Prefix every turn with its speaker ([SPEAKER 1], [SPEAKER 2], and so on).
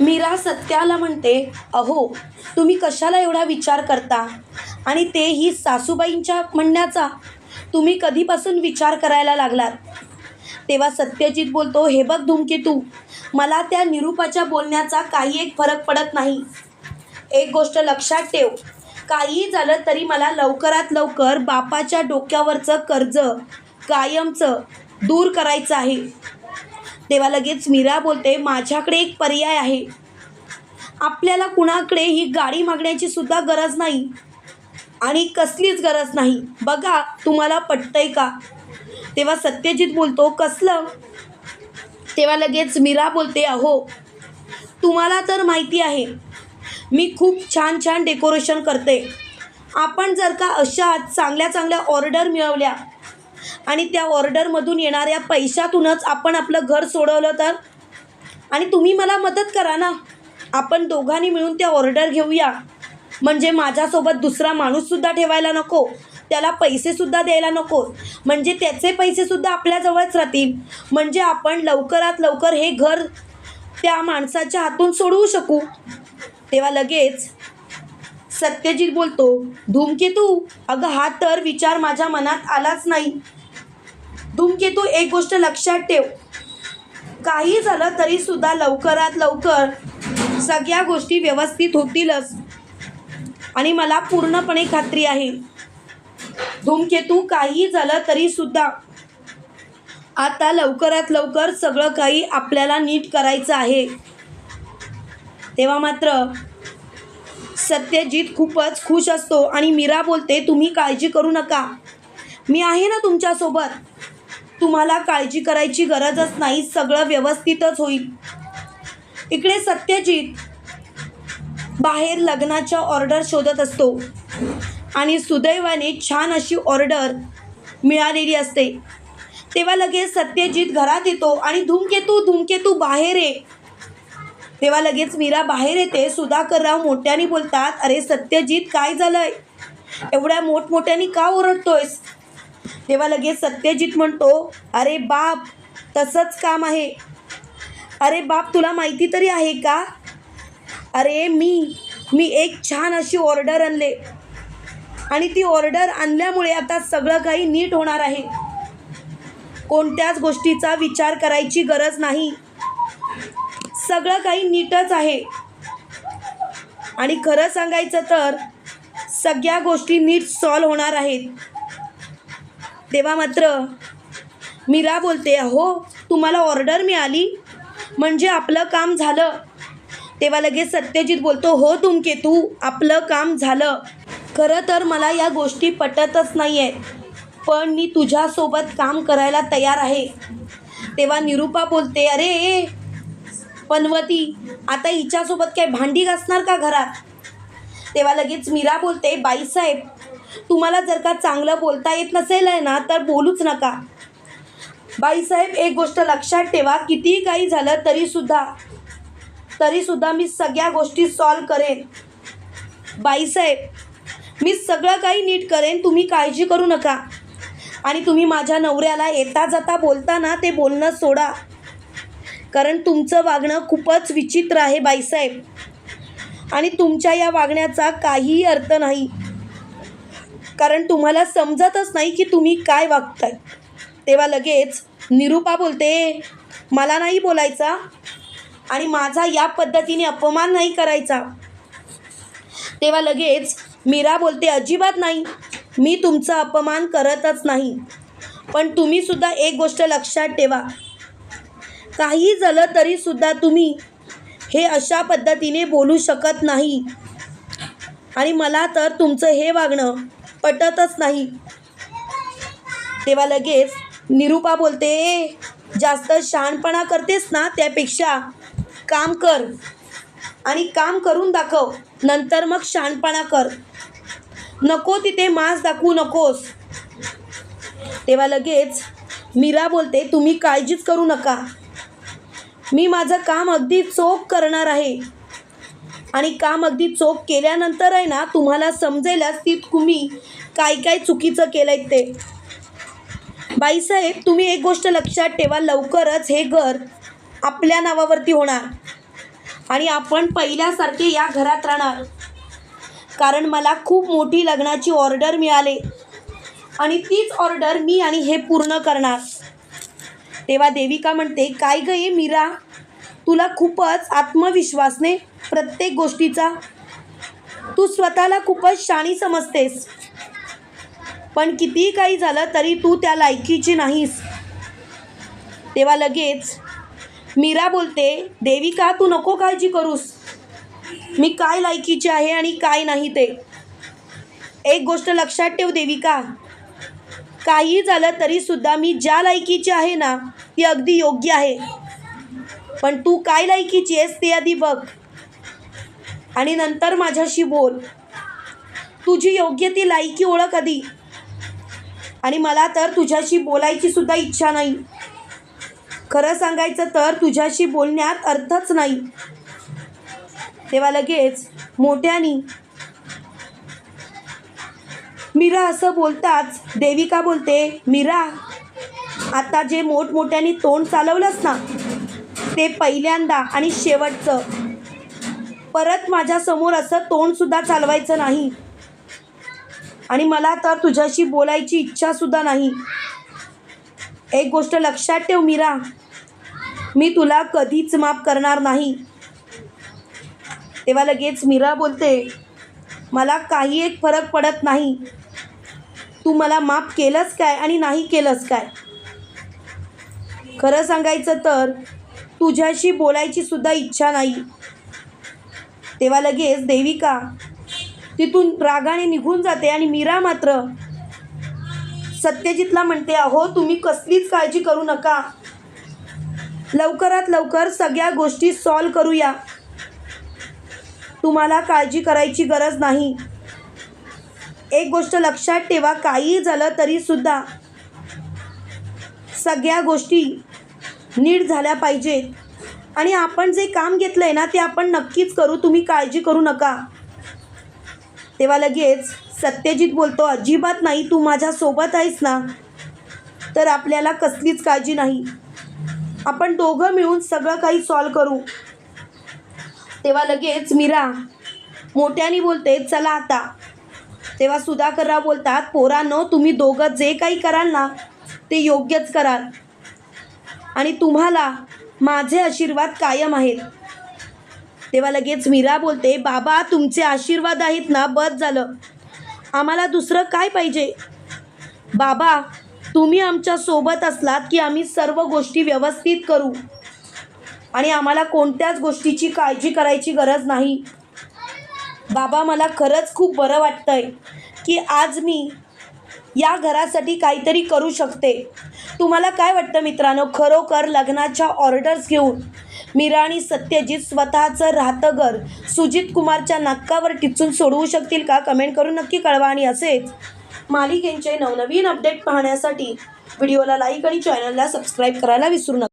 [SPEAKER 1] मीरा सत्याला म्हणते अहो तुम्ही कशाला एवढा विचार करता? आणि तेही सासूबाईंच्या म्हणण्याचा तुम्ही कधीपासून विचार करायला लागलात? तेव्हा सत्यजित बोलतो हे बघ धूमकेतू मला त्या निरूपाच्या बोलण्याचा काही एक फरक पडत नाही. एक गोष्ट लक्षात ठेव काही झालं तरी मला लवकरात लवकर बापाच्या डोक्यावरचं कर्ज कायमचं दूर करायचं आहे. तेव्हा लगेच मीरा बोलते माझ्याकडे एक पर्याय आहे. आपल्याला कुणाकडे ही गाडी मागण्याची सुद्धा गरज नाही आणि कसलीच गरज नाही. बघा तुम्हाला पटतंय का? तेव्हा सत्यजित बोलतो कसलं? तेव्हा लगेच मीरा बोलते अहो तुम्हाला तर माहिती आहे मी खूप छान छान डेकोरेशन करते. आपण जर का अशा चांगल्या चांगल्या ऑर्डर मिळवल्या आणि त्या ऑर्डरमधून येणाऱ्या पैशातूनच आपण आपलं घर सोडवलं तर? आणि तुम्ही मला मदत करा ना. आपण दोघांनी मिळून त्या ऑर्डर घेऊया. म्हणजे माझ्यासोबत दुसरा माणूससुद्धा ठेवायला नको. त्याला पैसेसुद्धा द्यायला नको. म्हणजे त्याचे पैसेसुद्धा आपल्याजवळच राहतील. म्हणजे आपण लवकरात लवकर हे घर त्या माणसाच्या हातून सोडवू शकू. तेव्हा लगेच सत्यजित बोलतो धूमकेतू? अगं हा तर विचार माझ्या मनात आलाच नाही. धूमकेतू एक गोष्ट लक्षात ठेव. काही झालं तरी सुद्धा लवकरात लवकर सगळ्या गोष्टी व्यवस्थित होतीलच. आणि मला पूर्णपणे खात्री आहे. धूमकेतू काही झालं तरी सुद्धा आता लवकरात लवकर सगळं काही आपल्याला नीट करायचं आहे. तेव्हा मात्र सत्यजित खूपच खुश असतो आणि मीरा बोलते तुम्ही काळजी करू नका. मी आहे ना तुमच्यासोबत. तुम्हाला काळजी करायची गरजच नाही सगळं व्यवस्थितच होईल. इकडे सत्यजित बाहेर लग्नाच्या ऑर्डर शोधत असतो आणि सुदैवाने छान अशी ऑर्डर मिळालेली असते. तेव्हा लगेच सत्यजित घरात येतो आणि धूमकेतू धूमकेतू बाहेर आहे तेव्हा लगेच मीरा बाहेर येते. सुधाकरराव मोठ्याने बोलतात अरे सत्यजित काय झालंय? एवढ्या मोठमोठ्याने का ओरडतोयस? तेव्हा लगेच सत्यजित म्हणतो अरे बाप तसंच काम आहे. अरे बाप तुला माहिती तरी आहे का? अरे मी मी एक छान अशी ऑर्डर आणले. आणि ती ऑर्डर आणल्यामुळे आता सगळं काही नीट होणार आहे. कोणत्याच गोष्टीचा विचार करायची गरज नाही. सगळं काही नीटच आहे. आणि खरं सांगायचं तर सगळ्या गोष्टी नीट सॉल्व होणार आहेत. तेव्हा मात्र मीरा बोलते हो तुम्हाला ऑर्डर मिळाली? म्हणजे आपलं काम झालं. तेव्हा लगेच सत्यजित बोलतो हो तुमके तू आपलं काम झालं. खरं तर मला या गोष्टी पटतच नाही आहेत पण मी तुझ्यासोबत काम करायला तयार आहे. तेव्हा निरूपा बोलते अरे पनवती आता हिच्यासोबत काय भांडी घासणार का घरात? तेव्हा लगेच मीरा बोलते बाईसाहेब तुम्हाला जर का चांगलं बोलता येत नसेल आहे ना तर बोलूच नका. बाईसाहेब एक गोष्ट लक्षात ठेवा कितीही काही झालं तरीसुद्धा तरीसुद्धा मी सगळ्या गोष्टी सॉल्व करेन. बाईसाहेब मी सगळं काही नीट करेन तुम्ही काळजी करू नका. आणि तुम्ही माझ्या नवऱ्याला येता जाता बोलताना ते बोलणं सोडा. कारण तुमचं वागणं खूपच विचित्र आहे बाईसाहेब. आणि तुमच्या या वागण्याचा काहीही अर्थ नाही. कारण तुम्हाला समजतच नाही की तुम्ही काय वागताय. तेव्हा लगेच निरूपा बोलते मला नाही बोलायचा आणि माझा या पद्धतीने अपमान नाही करायचा. तेव्हा लगेच मीरा बोलते अजिबात नाही. मी तुमचा अपमान करतच नाही. पण तुम्हीसुद्धा एक गोष्ट लक्षात ठेवा. काही झालं तरीसुद्धा तुम्ही हे अशा पद्धतीने बोलू शकत नाही. आणि मला तर तुमचं हे वागणं पटतच नाही. तेव्हा लगेच निरूपा बोलते जास्त शहाणपणा करतेस ना त्यापेक्षा काम कर आणि काम करून दाखव नंतर मग शहाणपणा कर. नको तिथे मांस दाखवू नकोस. तेव्हा लगेच मीरा बोलते तुम्ही काळजीच करू नका. मी माझं काम अगदी चोख करणार आहे. आणि काम अगदी चोख केल्यानंतर आहे ना तुम्हाला समजेलच की तुम्ही काय काय चुकीचं केलं आहे ते बाईसाहेब तुम्ही एक गोष्ट लक्षात ठेवा लवकरच हे घर आपल्या नावावरती होणार. आणि आपण पहिल्यासारखे या घरात राहणार. कारण मला खूप मोठी लग्नाची ऑर्डर मिळाले. आणि तीच ऑर्डर मी आणि हे पूर्ण करणार. तेव्हा देविका म्हणते काय गं ये मीरा? तुला खूपच आत्मविश्वासने प्रत्येक गोष्टीचा तू स्वतःला खूपच शाणी समजतेस. पण कितीही काही झालं तरी तू त्या लायकीची नाहीस. तेव्हा लगेच मीरा बोलते देविका तू नको काळजी करूस. मी काय लायकीची आहे आणि काय नाही ते. एक गोष्ट लक्षात ठेव देविका. काही झालं तरीसुद्धा मी ज्या लायकीची आहे ना ती अगदी योग्य आहे. पण तू काय लायकीची आहेस ते आधी बघ. आणि नंतर माझ्याशी बोल. तुझी योग्य ती लायकी ओळख आधी. आणि मला तर तुझ्याशी बोलायची सुद्धा इच्छा नाही. खरं सांगायचं तर तुझ्याशी बोलण्यात अर्थच नाही. तेव्हा लगेच मोठ्यानी मीरा असं बोलताच देविका बोलते? मीरा आता जे मोठमोठ्याने तोंड चालवलंच ना ते पहिल्यांदा आणि शेवटचं. परत माझ्यासमोर असं तोंडसुद्धा चालवायचं नाही. आणि मला तर तुझ्याशी बोलायची इच्छासुद्धा नाही. एक गोष्ट लक्षात ठेव मीरा मी तुला कधीच माफ करणार नाही. तेव्हा लगेच मीरा बोलते मला काही एक फरक पडत नाही. तू मला माफ केलंस काय आणि नाही केलंस काय? खरं सांगायचं तर तुझ्याशी बोलायची सुद्धा इच्छा नाही. तेव्हा लगेच देविका तिथून रागाने निघून जाते आणि मीरा मात्र सत्यजितला म्हणते अहो तुम्ही कसलीच काळजी करू नका. लवकरात लवकर सगळ्या गोष्टी सॉल्व करूया. तुम्हाला काळजी करायची गरज नाही. एक गोष्ट लक्षात ठेवा काही झालं तरीसुद्धा सगळ्या गोष्टी नीट झाल्या पाहिजेत. आणि आपण जे काम घेतलं आहे ना ते आपण नक्कीच करू. तुम्ही काळजी करू नका. तेव्हा लगेच सत्यजित बोलतो अजिबात नाही तू माझ्यासोबत आहेस ना तर आपल्याला कसलीच काळजी नाही. आपण दोघं मिळून सगळं काही सॉल्व करू. तेव्हा लगेच मीरा मोठ्याने बोलते चला आता. तेव्हा सुधाकरराव बोलतात पोरांनो तुम्ही दोघं जे काही कराल ना ते योग्यच कराल. आणि तुम्हाला माझे आशीर्वाद कायम आहेत. तेव्हा लगेच मीरा बोलते बाबा तुमचे आशीर्वाद आहेत ना बस झालं. आम्हाला दुसरं काय पाहिजे? बाबा तुम्ही आमच्यासोबत असलात की आम्ही सर्व गोष्टी व्यवस्थित करू. आणि आम्हाला कोणत्याच गोष्टीची काळजी करायची गरज नाही. बाबा मला खरंच खूप बरं वाटतंय की आज मी या घरासाठी काहीतरी करू शकते. तुम्हाला काय वाटतं मित्रांनो? खरोखर लग्नाच्या ऑर्डर्स घेऊन मीरा आणि सत्यजित स्वतःचं राहतं घर सुजित कुमारच्या नाकावर टिचून सोडवू शकतील का? कमेंट करून नक्की कळवा आणि असेच मालिकेंचे नवनवीन अपडेट पाहण्यासाठी व्हिडिओला लाईक आणि चॅनलला सबस्क्राईब करायला विसरू नका.